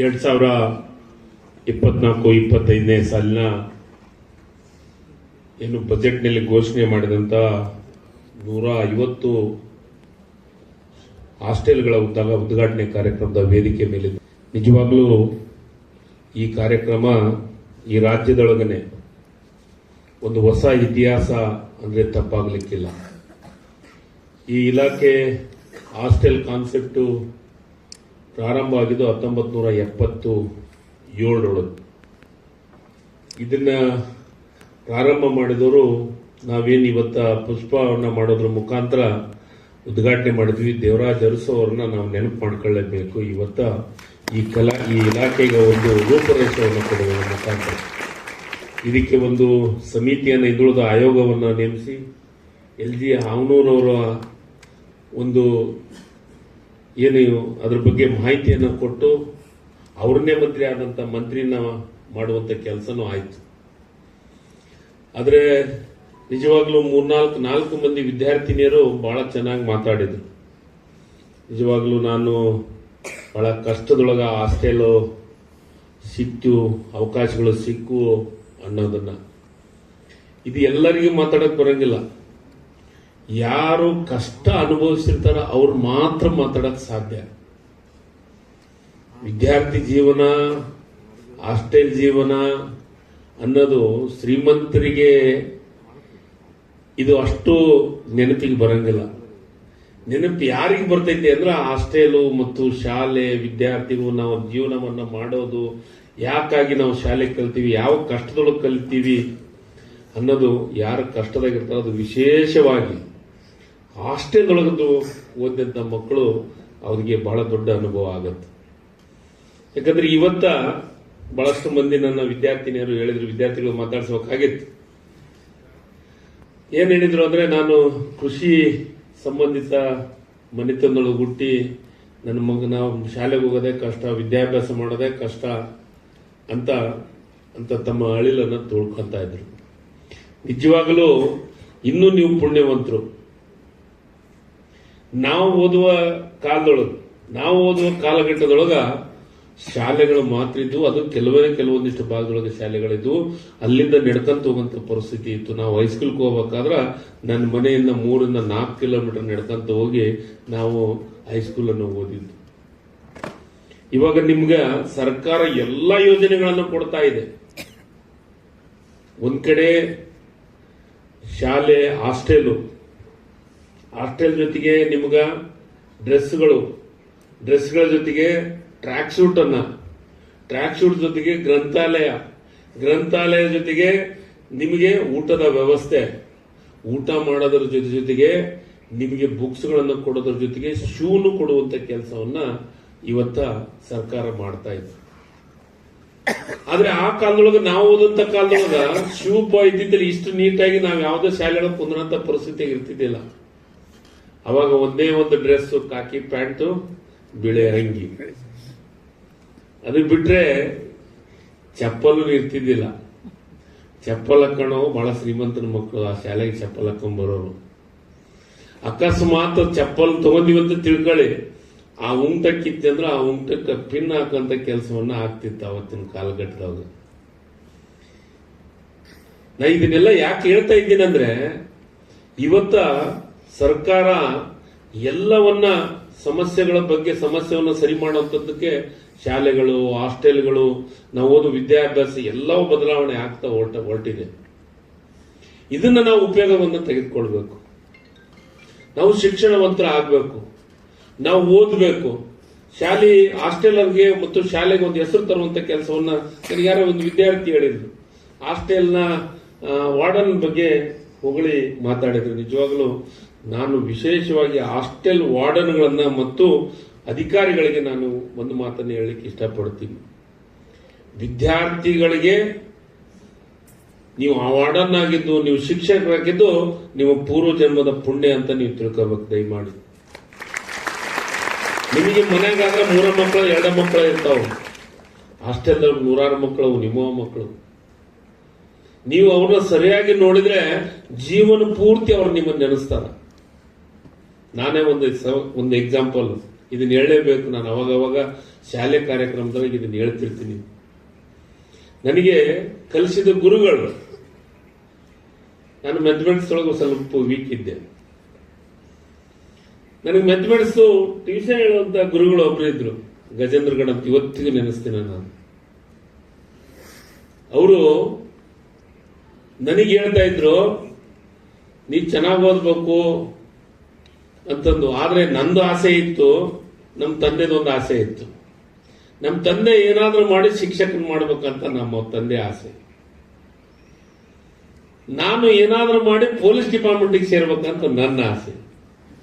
ಎರಡ್ ಸಾವಿರ ಇಪ್ಪತ್ನಾಲ್ಕು, ಇಪ್ಪತ್ತೈದನೇ ಸಾಲಿನ ಏನು ಬಜೆಟ್ನಲ್ಲಿ ಘೋಷಣೆ ಮಾಡಿದಂಥ ನೂರ ಐವತ್ತು ಹಾಸ್ಟೆಲ್ಗಳ ಉದ್ದಾಗ ಉದ್ಘಾಟನೆ ಕಾರ್ಯಕ್ರಮದ ವೇದಿಕೆ ಮೇಲೆ ನಿಜವಾಗ್ಲೂ ಈ ಕಾರ್ಯಕ್ರಮ ಈ ರಾಜ್ಯದೊಳಗನೆ ಒಂದು ಹೊಸ ಇತಿಹಾಸ ಅಂದರೆ ತಪ್ಪಾಗಲಿಕ್ಕಿಲ್ಲ. ಈ ಇಲಾಖೆ ಹಾಸ್ಟೆಲ್ ಕಾನ್ಸೆಪ್ಟು ಪ್ರಾರಂಭ ಆಗಿದ್ದು ಹತ್ತೊಂಬತ್ತು ನೂರ ಎಪ್ಪತ್ತು ಏಳರೊಳಗೆ ಇದನ್ನ ಪ್ರಾರಂಭ ಮಾಡಿದವರು ನಾವೇನು ಇವತ್ತ ಪುಷ್ಪವನ್ನು ಮಾಡೋದ್ರ ಮುಖಾಂತರ ಉದ್ಘಾಟನೆ ಮಾಡಿದ್ವಿ. ದೇವರಾಜ್ ಅರಸು ಅವ್ರನ್ನ ನಾವು ನೆನಪು ಮಾಡ್ಕೊಳ್ಳೇಬೇಕು. ಇವತ್ತ ಈ ಕಲಾ, ಈ ಇಲಾಖೆಗೆ ಒಂದು ರೂಪರೇಷವನ್ನು ಕೊಡುವ ಮುಖಾಂತರ. ಇದಕ್ಕೆ ಒಂದು ಸಮಿತಿಯನ್ನು, ಹಿಂದುಳಿದ ಆಯೋಗವನ್ನು ನೇಮಿಸಿ, ಎಲ್ ಜಿ ಹಾವನೂರವರ ಒಂದು ಏನು ಅದ್ರ ಬಗ್ಗೆ ಮಾಹಿತಿಯನ್ನು ಕೊಟ್ಟು ಅವ್ರನ್ನೇ ಮಂತ್ರಿ ಆದಂತ ಮಂತ್ರಿನ ಮಾಡುವಂತ ಕೆಲಸನೂ ಆಯ್ತು. ಆದರೆ ನಿಜವಾಗ್ಲೂ ಮೂರ್ನಾಲ್ಕು, ನಾಲ್ಕು ಮಂದಿ ವಿದ್ಯಾರ್ಥಿನಿಯರು ಬಹಳ ಚೆನ್ನಾಗಿ ಮಾತಾಡಿದ್ರು. ನಿಜವಾಗ್ಲೂ ನಾನು ಬಹಳ ಕಷ್ಟದೊಳಗ ಹಾಸ್ಟೆಲು ಸಿಕ್ತು, ಅವಕಾಶಗಳು ಸಿಕ್ಕು ಅನ್ನೋದನ್ನ. ಇದು ಎಲ್ಲರಿಗೂ ಮಾತಾಡಕ್ ಬರಂಗಿಲ್ಲ. ಯಾರು ಕಷ್ಟ ಅನುಭವಿಸಿರ್ತಾರ ಅವ್ರು ಮಾತ್ರ ಮಾತಾಡಕ್ ಸಾಧ್ಯ. ವಿದ್ಯಾರ್ಥಿ ಜೀವನ, ಹಾಸ್ಟೆಲ್ ಜೀವನ ಅನ್ನೋದು ಶ್ರೀಮಂತರಿಗೆ ಇದು ಅಷ್ಟು ನೆನಪಿಗೆ ಬರಂಗಿಲ್ಲ. ನೆನಪು ಯಾರಿಗೆ ಬರ್ತೈತಿ ಅಂದ್ರೆ ಹಾಸ್ಟೆಲು ಮತ್ತು ಶಾಲೆ ವಿದ್ಯಾರ್ಥಿಗಳು ನಾವು ಜೀವನವನ್ನ ಮಾಡೋದು, ಯಾಕಾಗಿ ನಾವು ಶಾಲೆ ಕಲ್ತೀವಿ, ಯಾವ ಕಷ್ಟದೊಳಗೆ ಕಲಿತೀವಿ ಅನ್ನೋದು ಯಾರ ಕಷ್ಟದಾಗಿರ್ತಾರೋ ಅದು ವಿಶೇಷವಾಗಿ ಹಾಸ್ಟೆಲ್ ಒಳಗದು ಓದಿದಂತ ಮಕ್ಕಳು ಅವರಿಗೆ ಬಹಳ ದೊಡ್ಡ ಅನುಭವ ಆಗತ್ತೆ. ಯಾಕಂದ್ರೆ ಇವತ್ತ ಬಹಳಷ್ಟು ಮಂದಿ ನನ್ನ ವಿದ್ಯಾರ್ಥಿನಿಯರು ಹೇಳಿದ್ರು, ವಿದ್ಯಾರ್ಥಿಗಳು ಮಾತಾಡ್ಸೋಕಾಗಿತ್ತು ಏನ್ ಹೇಳಿದ್ರು ಅಂದ್ರೆ, ನಾನು ಕೃಷಿ ಸಂಬಂಧಿತ ಮನೆತನದೊಳಗೆ ಹುಟ್ಟಿ, ನನ್ನ ಮಗನ ಶಾಲೆಗೆ ಹೋಗೋದೇ ಕಷ್ಟ, ವಿದ್ಯಾಭ್ಯಾಸ ಮಾಡೋದೇ ಕಷ್ಟ ಅಂತ ಅಂತ ತಮ್ಮ ಅಳಿಲನ್ನ ತೋಳ್ಕೊಂತ ಇದ್ರು. ನಿಜವಾಗಲೂ ಇನ್ನೂ ನೀವು ಪುಣ್ಯವಂತರು. ನಾವು ಓದುವ ಕಾಲದೊಳಗೆ, ನಾವು ಓದುವ ಕಾಲಘಟ್ಟದೊಳಗ ಶಾಲೆಗಳು ಮಾತ್ರ ಇದ್ದವು ಅದು ಕೆಲವೇ ಕೆಲವೊಂದಿಷ್ಟು ಭಾಗದೊಳಗೆ ಶಾಲೆಗಳಿದ್ವು ಅಲ್ಲಿಂದ ನಡ್ಕೊಂತ ಹೋಗುವಂತ ಪರಿಸ್ಥಿತಿ ಇತ್ತು. ನಾವು ಹೈಸ್ಕೂಲ್ಗೆ ಹೋಗ್ಬೇಕಾದ್ರ ನನ್ನ ಮನೆಯಿಂದ ಮೂರಿಂದ ನಾಲ್ಕು ಕಿಲೋಮೀಟರ್ ನಡ್ಕೊಂತ ಹೋಗಿ ನಾವು ಹೈಸ್ಕೂಲ್ ಅನ್ನು ಓದಿದ್ದು. ಇವಾಗ ನಿಮ್ಗೆ ಸರ್ಕಾರ ಎಲ್ಲಾ ಯೋಜನೆಗಳನ್ನು ಕೊಡ್ತಾ ಇದೆ. ಒಂದ್ ಕಡೆ ಶಾಲೆ, ಹಾಸ್ಟೆಲು ಹಾಸ್ಟೆಲ್ ಜೊತೆಗೆ ನಿಮ್ಗ ಡ್ರೆಸ್ಗಳು ಡ್ರೆಸ್ಗಳ ಜೊತೆಗೆ ಟ್ರ್ಯಾಕ್ ಸೂಟ್ ಅನ್ನ. ಟ್ರ್ಯಾಕ್ ಸೂಟ್ ಜೊತೆಗೆ ಗ್ರಂಥಾಲಯ. ಗ್ರಂಥಾಲಯ ಜೊತೆಗೆ ನಿಮಗೆ ಊಟದ ವ್ಯವಸ್ಥೆ. ಊಟ ಮಾಡೋದ್ರ ಜೊತೆ ಜೊತೆಗೆ ನಿಮಗೆ ಬುಕ್ಸ್ಗಳನ್ನು ಕೊಡೋದ್ರ ಜೊತೆಗೆ ಶೂನು ಕೊಡುವಂತ ಕೆಲಸವನ್ನ ಇವತ್ತ ಸರ್ಕಾರ ಮಾಡ್ತಾ ಇದೆ. ಆದ್ರೆ ಆ ಕಾಲದೊಳಗೆ ನಾವು ಓದಂತ ಕಾಲದೊಳಗ ಶೂ ಇದ್ದಿದ್ದಲ್ಲಿ ಇಷ್ಟು ನೀಟಾಗಿ ನಾವು ಯಾವುದೇ ಶಾಲೆಗಳ ಕುಂದ್ರಂತ ಪರಿಸ್ಥಿತಿ ಇರ್ತಿದ್ದಿಲ್ಲ. ಅವಾಗ ಒಂದೇ ಒಂದು ಡ್ರೆಸ್ ಕಾಕಿ ಪ್ಯಾಂಟು ಬಿಳೆ ಅಂಗಿ. ಅದು ಬಿಟ್ರೆ ಚಪ್ಪಲು ಇರ್ತಿದ್ದಿಲ್ಲ. ಚಪ್ಪಲ್ ಹಾಕೊಂಡು ಬಹಳ ಶ್ರೀಮಂತನ ಮಕ್ಕಳು, ಆ ಶಾಲೆಗೆ ಚಪ್ಪಲ್ ಹಾಕೊಂಡ್ ಬರೋರು ಅಕಸ್ಮಾತ್ ಚಪ್ಪಲ್ ತಗೊಂಡಿವಂತ ತಿಳ್ಕೊಳ್ಳಿ. ಆ ಉಂಟಕ್ಕಿತ್ತೆ ಅಂದ್ರೆ ಆ ಉಂಟಕ್ಕೆ ಪಿನ್ ಹಾಕಂತ ಕೆಲಸವನ್ನ ಆಗ್ತಿತ್ತು ಅವತ್ತಿನ ಕಾಲಘಟ್ಟದಾಗ ನಾ ಇದನ್ನೆಲ್ಲ ಯಾಕೆ ಹೇಳ್ತಾ ಇದ್ದೀನಂದ್ರೆ, ಇವತ್ತ ಸರ್ಕಾರ ಎಲ್ಲವನ್ನ ಸಮಸ್ಯೆಗಳ ಬಗ್ಗೆ ಸಮಸ್ಯೆಯನ್ನು ಸರಿ ಮಾಡುವಂಥದ್ದಕ್ಕೆ ಶಾಲೆಗಳು, ಹಾಸ್ಟೆಲ್ಗಳು, ನಾವು ಓದು ವಿದ್ಯಾಭ್ಯಾಸ ಎಲ್ಲವೂ ಬದಲಾವಣೆ ಆಗ್ತಾ ಹೊರಟ, ಹೊರಟಿದೆ. ಇದನ್ನ ನಾವು ಉಪಯೋಗವನ್ನು ತೆಗೆದುಕೊಳ್ಬೇಕು. ನಾವು ಶಿಕ್ಷಣವಂತರ ಆಗಬೇಕು. ನಾವು ಓದಬೇಕು. ಶಾಲೆ ಹಾಸ್ಟೆಲ್ಗೆ ಮತ್ತು ಶಾಲೆಗೆ ಒಂದು ಹೆಸರು ತರುವಂತ ಕೆಲಸವನ್ನ ನನಗೆ ಯಾರೋ ಒಂದು ವಿದ್ಯಾರ್ಥಿ ಹೇಳಿದ್ರು. ಹಾಸ್ಟೆಲ್ನ ವಾರ್ಡನ್ ಬಗ್ಗೆ ಹೊಗಳಿ ಮಾತಾಡಿದ್ರು. ನಿಜವಾಗ್ಲೂ ನಾನು ವಿಶೇಷವಾಗಿ ಹಾಸ್ಟೆಲ್ ವಾರ್ಡನ್ಗಳನ್ನ ಮತ್ತು ಅಧಿಕಾರಿಗಳಿಗೆ ನಾನು ಒಂದು ಮಾತನ್ನು ಹೇಳಲಿಕ್ಕೆ ಇಷ್ಟಪಡ್ತೀನಿ. ವಿದ್ಯಾರ್ಥಿಗಳಿಗೆ ನೀವು ಆ ವಾರ್ಡನ್ ಆಗಿದ್ದು, ನೀವು ಶಿಕ್ಷಕರಾಗಿದ್ದು ನಿಮ್ಮ ಪೂರ್ವ ಜನ್ಮದ ಪುಣ್ಯ ಅಂತ ನೀವು ತಿಳ್ಕೋಬೇಕು, ದಯಮಾಡಿ. ನಿಮಗೆ ಮನೆಗಾದ್ರೆ ಮೂರ ಮಕ್ಕಳು, ಎರಡ ಮಕ್ಕಳು ಇರ್ತಾವ. ಹಾಸ್ಟೆಲ್ದಾಗ ನೂರಾರು ಮಕ್ಕಳು ನಿಮ್ಮ ಮಕ್ಕಳು. ನೀವು ಅವ್ರನ್ನ ಸರಿಯಾಗಿ ನೋಡಿದ್ರೆ ಜೀವನ ಪೂರ್ತಿ ಅವ್ರು ನಿಮ್ಮನ್ನ ನೆನೆಸ್ತಾರ. ನಾನೇ ಒಂದು ಒಂದು ಎಕ್ಸಾಂಪಲ್ ಇದನ್ನ ಹೇಳಲೇಬೇಕು. ನಾನು ಅವಾಗ ಅವಾಗ ಶಾಲೆ ಕಾರ್ಯಕ್ರಮದೊಳಗೆ ಇದನ್ನ ಹೇಳ್ತಿರ್ತೀನಿ. ನನಗೆ ಕಲಿಸಿದ ಗುರುಗಳು, ನಾನು ಮೆಥಮೆಟಿಕ್ಸ್ ಒಳಗೆ ಸ್ವಲ್ಪ ವೀಕ್ ಇದ್ದೆ. ನನಗೆ ಮೆಥಮೆಟಿಕ್ಸ್ ಟ್ಯೂಷನ್ ಹೇಳುವಂತ ಗುರುಗಳು ಒಬ್ಬರು ಇದ್ರು. ಗಜೇಂದ್ರಗಢ ಅಂತ ಇವತ್ತಿಗೂ ನೆನೆಸ್ತೀನಿ ನಾನು. ಅವರು ನನಗೆ ಹೇಳ್ತಾ ಇದ್ರು, ನೀ ಚೆನ್ನಾಗಿ ಓದ್ಬೇಕು ಅಂತಂದು. ಆದರೆ ನಂದು ಆಸೆ ಇತ್ತು ನಮ್ಮ ತಂದೆದೊಂದು ಆಸೆ ಇತ್ತು. ನಮ್ಮ ತಂದೆ ಏನಾದರೂ ಮಾಡಿ ಶಿಕ್ಷಕನ ಮಾಡ್ಬೇಕಂತ ನಮ್ಮ ತಂದೆ ಆಸೆ. ನಾನು ಏನಾದರೂ ಮಾಡಿ ಪೊಲೀಸ್ ಡಿಪಾರ್ಟ್ಮೆಂಟಿಗೆ ಸೇರ್ಬೇಕಂತ ನನ್ನ ಆಸೆ.